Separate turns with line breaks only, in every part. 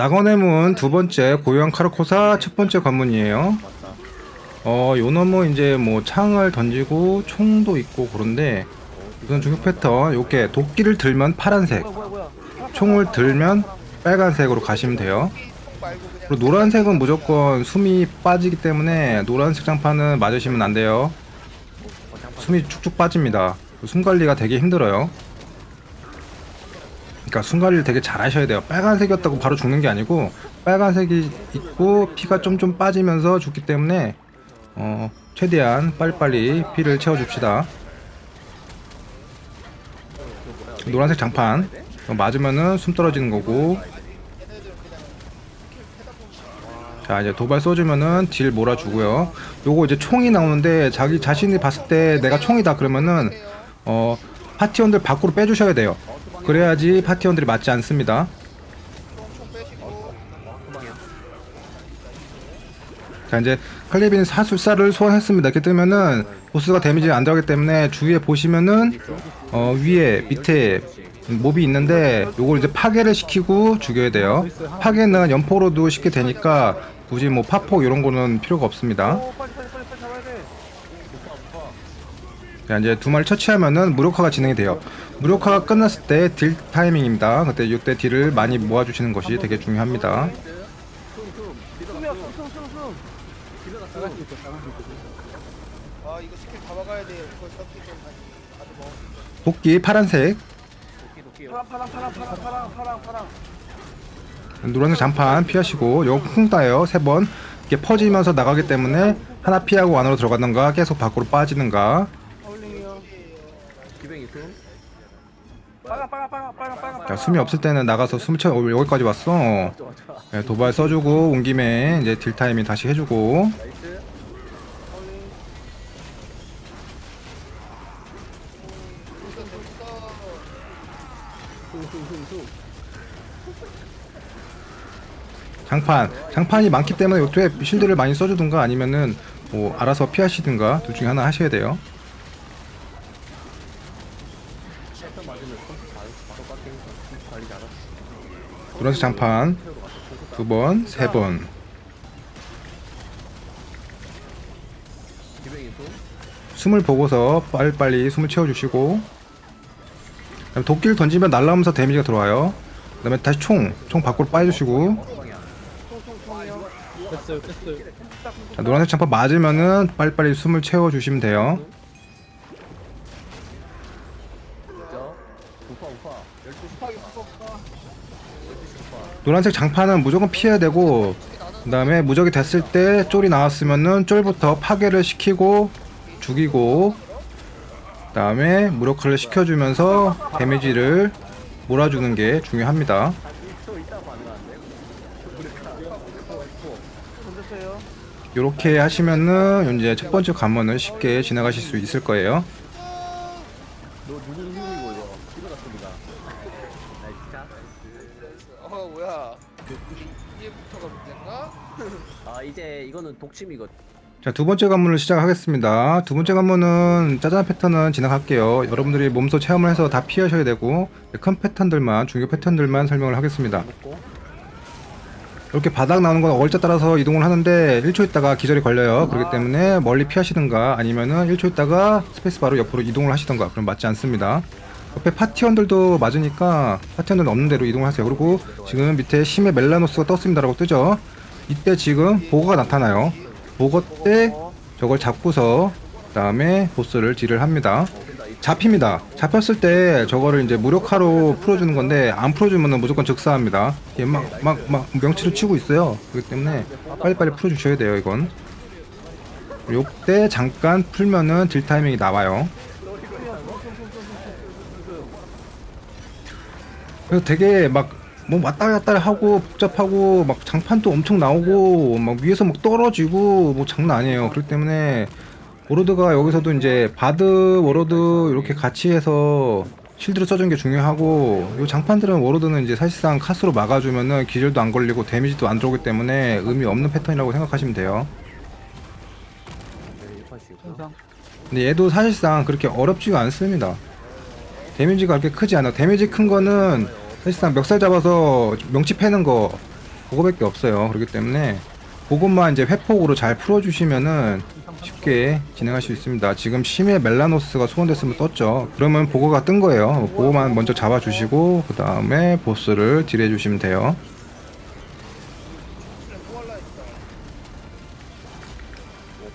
낙원의 두 번째 고요한 카르코사 첫 번째 관문이에요. 어, 요 놈은 이제 뭐 창을 던지고 총도 있고 그런데 우선 중국 패턴 요게 도끼를 들면 파란색, 총을 들면 빨간색으로 가시면 돼요. 그리고 노란색은 무조건 숨이 빠지기 때문에 노란색 장판은 맞으시면 안 돼요. 숨이 축축 빠집니다. 숨 관리가 되게 힘들어요. 그러니까 숨 관리를 되게 잘 하셔야 돼요. 빨간색이었다고 바로 죽는 게 아니고 빨간색이 있고 피가 좀 좀 빠지면서 죽기 때문에 어, 최대한 빨리빨리 피를 채워줍시다. 노란색 장판 어, 맞으면은 숨 떨어지는 거고 자 이제 도발 쏘주면은 딜 몰아주고요 요거 이제 총이 나오는데 자기 자신이 봤을 때 내가 총이다 그러면은 어 파티원들 밖으로 빼주셔야 돼요 그래야지 파티원들이 맞지 않습니다. 자 이제 칼리빈 사술사를 소환했습니다. 이렇게 뜨면은 보스가 데미지가 안 들어가기 때문에 주위에 보시면은 어 위에 밑에 몹이 있는데 요걸 이제 파괴를 시키고 죽여야 돼요. 파괴는 연포로도 쉽게 되니까 굳이 뭐 파폭 이런 거는 필요가 없습니다
오 빨리 빨리 빨리 빨리 잡아야 돼
자 이제 두 마리 처치하면은 무력화가 진행이 돼요. 무력화가 끝났을 때 딜 타이밍입니다. 그때 이때 딜을 많이 모아주시는 것이 되게 중요합니다. 도끼 파란색. 노란색 장판 피하시고 요거 쿵 따요. 세 번. 이게 퍼지면서 나가기 때문에 하나 피하고 안으로 들어가던가 계속 밖으로 빠지는가
빨강 빨강 빨강 빨강 빨강
자, 숨이 없을 때는 나가서 숨 채워 어, 여기까지 왔어. 네, 도발 써주고 온 김에 이제 딜 타이밍 다시 해주고. 장판, 장판이 많기 때문에 요때 실드를 많이 써주든가 아니면은 뭐 알아서 피하시든가 둘 중에 하나 하셔야 돼요. 노란색 장판 두 번, 세 번. 숨을 보고서 빨리빨리 숨을 채워주시고 도끼를 던지면 날라오면서 데미지가 들어와요. 그 다음에 다시 총, 총 밖으로 빠져주시고. 자, 노란색 장판 맞으면은 빨리빨리 숨을 채워주시면 돼요 노란색 장판은 무조건 피해야 되고 그 다음에 무적이 됐을 때 쫄이 나왔으면은 쫄부터 파괴를 시키고 죽이고 그 다음에 무력화를 시켜주면서 데미지를 몰아주는 게 중요합니다. 이렇게 하시면은 이제 첫 번째 관문을 쉽게 지나가실 수 있을 거예요
어 뭐야? 이게부터가 문제인가?
아 이제 이거는 독침이거
자, 두 번째 관문을 시작하겠습니다. 두 번째 관문은 짜잔 패턴은 지나갈게요. 여러분들이 몸소 체험을 해서 다 피하셔야 되고 큰 패턴들만, 중요 패턴들만 설명을 하겠습니다. 이렇게 바닥 나오는 건 얼자 따라서 이동을 하는데 1초 있다가 기절이 걸려요. 그렇기 때문에 멀리 피하시든가 아니면은 1초 있다가 스페이스바로 옆으로 이동을 하시던가 그럼 맞지 않습니다. 옆에 파티원들도 맞으니까 파티원들 없는 대로 이동을 하세요. 그리고 지금 밑에 심해 멜라노스가 떴습니다라고 뜨죠. 이때 지금 보고가 나타나요. 보고 때 저걸 잡고서 그다음에 보스를 딜을 합니다. 잡힙니다. 잡혔을 때 저거를 이제 무력화로 풀어주는 건데 안 풀어주면 무조건 즉사합니다. 이게 막막 막 명치를 치고 있어요. 그렇기 때문에 빨리빨리 풀어주셔야 돼요. 이건. 요때 잠깐 풀면은 딜 타이밍이 나와요. 그래서 되게 막 뭐 왔다 갔다 하고 복잡하고 막 장판도 엄청 나오고 막 위에서 막 떨어지고 뭐 장난 아니에요. 그렇기 때문에 워로드가 여기서도 이제 바드 워로드 이렇게 같이 해서 실드를 써주는 게 중요하고 이 장판들은 워로드는 이제 사실상 카스로 막아주면은 기절도 안 걸리고 데미지도 안 들어오기 때문에 의미 없는 패턴이라고 생각하시면 돼요. 근데 얘도 사실상 그렇게 어렵지가 않습니다. 데미지가 그렇게 크지 않아. 데미지 큰 거는 사실상 멱살 잡아서 명치 패는 거 그거밖에 없어요. 그렇기 때문에 그것만 이제 회폭으로 잘 풀어주시면은 쉽게 진행할 수 있습니다. 지금 심해 멜라노스가 소환됐으면 떴죠. 그러면 보고가 뜬 거예요. 보고만 먼저 잡아주시고 그 다음에 보스를 딜해 주시면 돼요.
수술은 또 할라니까.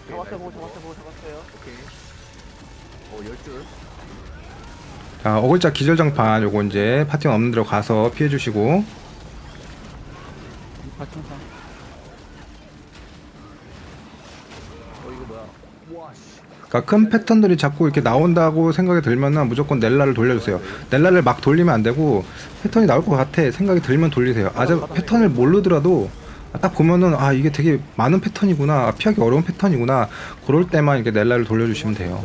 잡았어요 보고 잡았어요 보고 잡았어요
오케이. 어, 열 줄.
자 어글자 기절장판 요거 이제 파티원 없는 데로 가서 피해 주시고
어, 이거 뭐야. 와, 씨.
그러니까 큰 패턴들이 자꾸 이렇게 나온다고 생각이 들면은 무조건 넬라를 돌려주세요. 넬라를 막 돌리면 안 되고 패턴이 나올 것 같아 생각이 들면 돌리세요. 아직 패턴을 모르더라도 딱 보면은 아 이게 되게 많은 패턴이구나 아, 피하기 어려운 패턴이구나 그럴 때만 이렇게 넬라를 돌려주시면 돼요.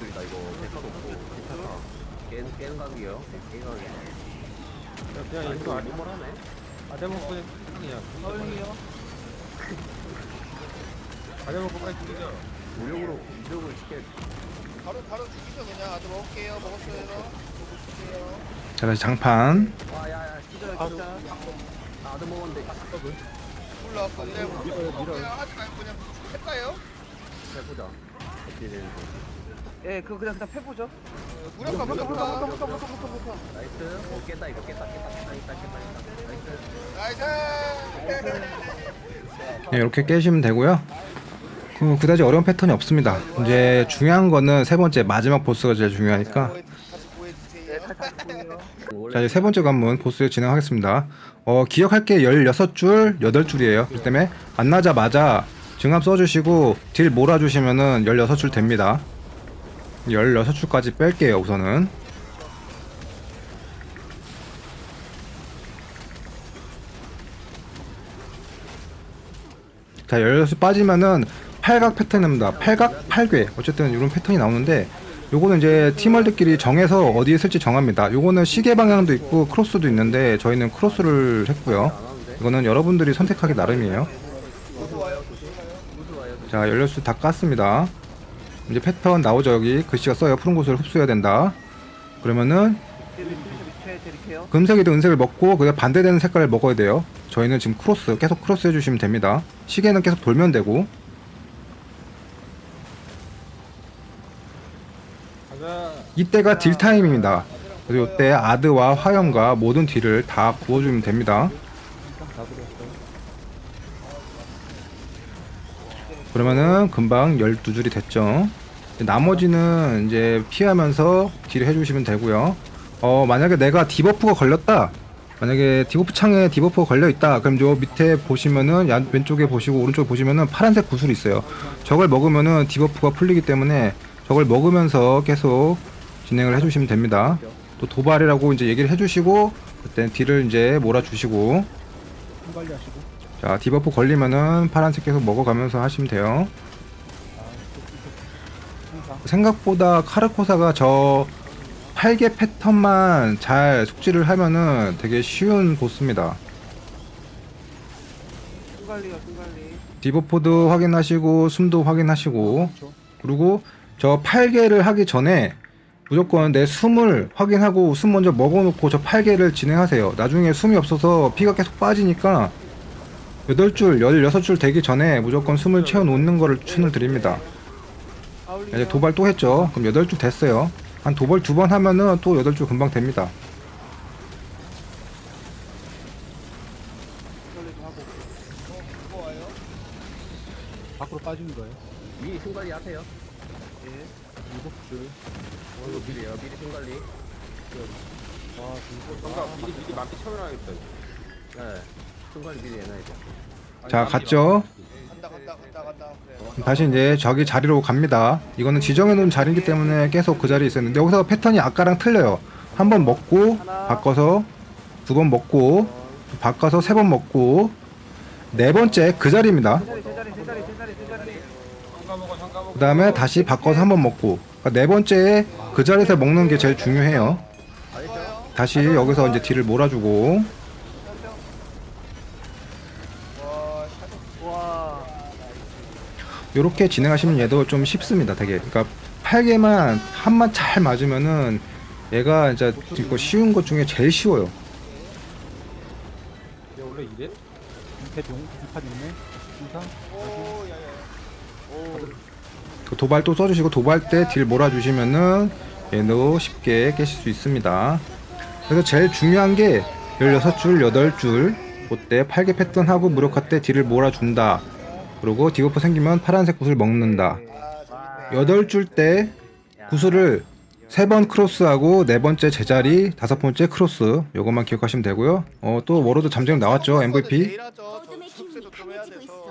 줄이다, 이거. 백화도 없고. 괜찮다. 깨는, 깨는 각이요. 깨는 각이.
그냥 이거 아니
뭐라네?
아대먹고 그냥
형님이요
아대먹고 빨리 죽이자
무력으로, 무력으로 시켜.
바로 바로 죽이죠 그냥. 아들 먹을게요. 먹었어요. 먹으세요.
자 다시 장판
와, 야, 야,
기절
아,
기절
나도 먹었는데.
올라왔고 그냥 그냥 하지 말고 그냥 할까요?
해보자. 어떻게 되는지.
예 그거 그냥 그냥 패보죠
무력화.
붙어 붙어 붙어 붙어
나이스. 오, 깼다, 이거 깼다, 깼다, 깼다, 깼다, 깼다, 나이스.
나이스.
네, 이렇게 깨시면 되고요. 그, 그다지 어려운 패턴이 없습니다. 이제 중요한 거는 세 번째 마지막 보스가 제일 중요하니까
보여주세요.
자 이제 세 번째 관문 보스 진행하겠습니다. 어 기억할 게 16줄, 8줄이에요. 그렇기 때문에 만나자마자 증압 써주시고 딜 몰아주시면은 16줄 됩니다. 16줄까지 뺄게요 우선은. 자 16줄 빠지면은 팔각 패턴입니다. 팔각, 팔괴 어쨌든 이런 패턴이 나오는데 요거는 이제 팀원들끼리 정해서 어디에 쓸지 정합니다. 요거는 시계 방향도 있고 크로스도 있는데 저희는 크로스를 했고요. 이거는 여러분들이 선택하기 나름이에요. 자, 연료수 다 깠습니다. 이제 패턴 나오죠 여기 글씨가 써요. 푸른 곳을 흡수해야 된다. 그러면은 금색이든 은색을 먹고 그다음 반대되는 색깔을 먹어야 돼요. 저희는 지금 크로스 계속 크로스 해주시면 됩니다. 시계는 계속 돌면 되고 이때가 딜 타임입니다. 그래서 이때 아드와 화염과 모든 딜을 다 부어주면 됩니다. 그러면은 금방 12줄이 됐죠. 나머지는 이제 피하면서 딜 해주시면 되고요. 어, 만약에 내가 디버프가 걸렸다. 만약에 디버프 창에 디버프가 걸려 있다. 그럼 요 밑에 보시면은 야- 왼쪽에 보시고 오른쪽에 보시면은 파란색 구슬이 있어요. 저걸 먹으면은 디버프가 풀리기 때문에 저걸 먹으면서 계속 진행을 해주시면 됩니다. 또 도발이라고 이제 얘기를 해주시고 그때 딜을 이제 몰아주시고 자 디버프 걸리면은 파란색 계속 먹어가면서 하시면 돼요. 생각보다 카르코사가 저 8개 패턴만 잘 숙지를 하면은 되게 쉬운 보스입니다.
순관리요 순관리
디버프도 확인하시고 숨도 확인하시고 그리고 저 8개를 하기 전에 무조건 내 숨을 확인하고 숨 먼저 먹어놓고 저 8개를 진행하세요. 나중에 숨이 없어서 피가 계속 빠지니까 8줄, 16줄 되기 전에 무조건 숨을 채워놓는 거를 추천을 드립니다.
아울리요
이제 도발 또 했죠. 그럼 8줄 됐어요. 한 도발 두 번 하면은 또 8줄 금방 됩니다.
밖으로 빠지는 거예요
미리 순간리 하세요.
예
일곱 줄
어, 이거 미리요. 미리 순간리.
와, 뭔가 미리 미리 맞기 쳐놔야겠다.
네. 순간리 미리 해놔야 돼.
자, 갔죠?
그래.
다시 이제 저기 자리로 갑니다. 이거는 지정해 놓은 자리이기 때문에 계속 그 자리에 있었는데 여기서 패턴이 아까랑 틀려요. 한 번 먹고 바꿔서 두 번 먹고 바꿔서 세 번 먹고 네 번째 그 자리입니다. 그 다음에 다시 바꿔서 한 번 먹고 그러니까 네 번째에 그 자리에서 먹는 게 제일 중요해요. 다시 여기서 이제 딜을 몰아주고
와 샤도
와.
이렇게 진행하시면 얘도 좀 쉽습니다 되게 그러니까 8개만 한만 잘 맞으면은 얘가 이제 이거 쉬운 것 중에 제일 쉬워요
얘 원래 이래?
대용 이판 있네. 이상.
오 야야
오그 도발 또 써주시고 도발 때 딜 몰아주시면은 얘도 쉽게 깨실 수 있습니다. 그래서 제일 중요한 게 16줄, 8줄 그때 8개 패턴하고 무력화 때 딜을 몰아준다. 그리고 디버프 생기면 파란색 구슬 먹는다.
아 재밌네
8줄 때 구슬을 3번 크로스하고 네 번째 제자리, 다섯 번째 크로스 요것만 기억하시면 되고요. 어, 또 워로드 잠정 나왔죠 MVP.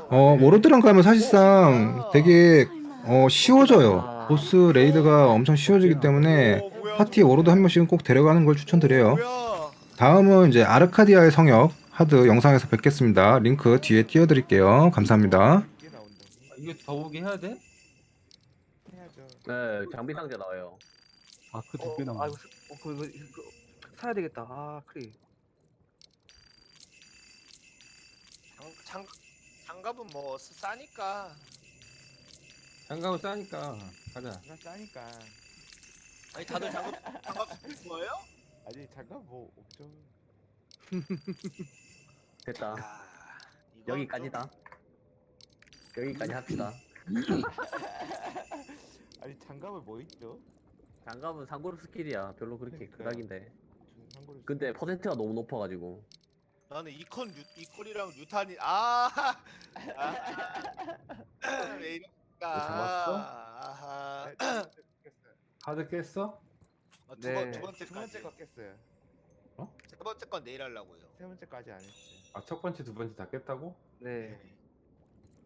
어, 워로드랑 가면 사실상 되게 어, 쉬워져요. 보스 레이드가 엄청 쉬워지기 때문에 파티에 워로드 한 명씩은 꼭 데려가는 걸 추천드려요. 다음은 이제 아르카디아의 성역 하드 영상에서 뵙겠습니다. 링크 뒤에 띄워드릴게요. 감사합니다.
아, 이게 더 오게 해야 돼?
해야죠
네 장비 상자 나와요
아, 그두개 남아. 아, 이거, 어, 그거, 이거, 이거 사야 되겠다. 아, 크리.
장, 장, 장갑은 뭐 싸니까
장갑은 싸니까 가자.
싸니까
아니 다들 장갑 장갑 쓰는 거예요?
아니 장갑 뭐 없죠
됐다.
야, 이건
여기까지다. 여기까지 합시다.
아니 장갑을 뭐 있죠?
장갑은 상고르 스킬이야. 별로 그렇게
그러니까요.
그닥인데.
좀 상고를
근데 퍼센트가 너무 높아가지고.
좀- 나는 이컨 유, 이콜이랑 유탄이 아, 아. 왜 이럴까
잡았어?
아하.
카드 깼어?
어, 두,
네.
번,
두두
번째까지
번째 거 깼어요.
세 번째 건 내일 하려고요.
세 번째까지 안 했어요
아 첫 번째 두 번째 다 깼다고?
네.
네.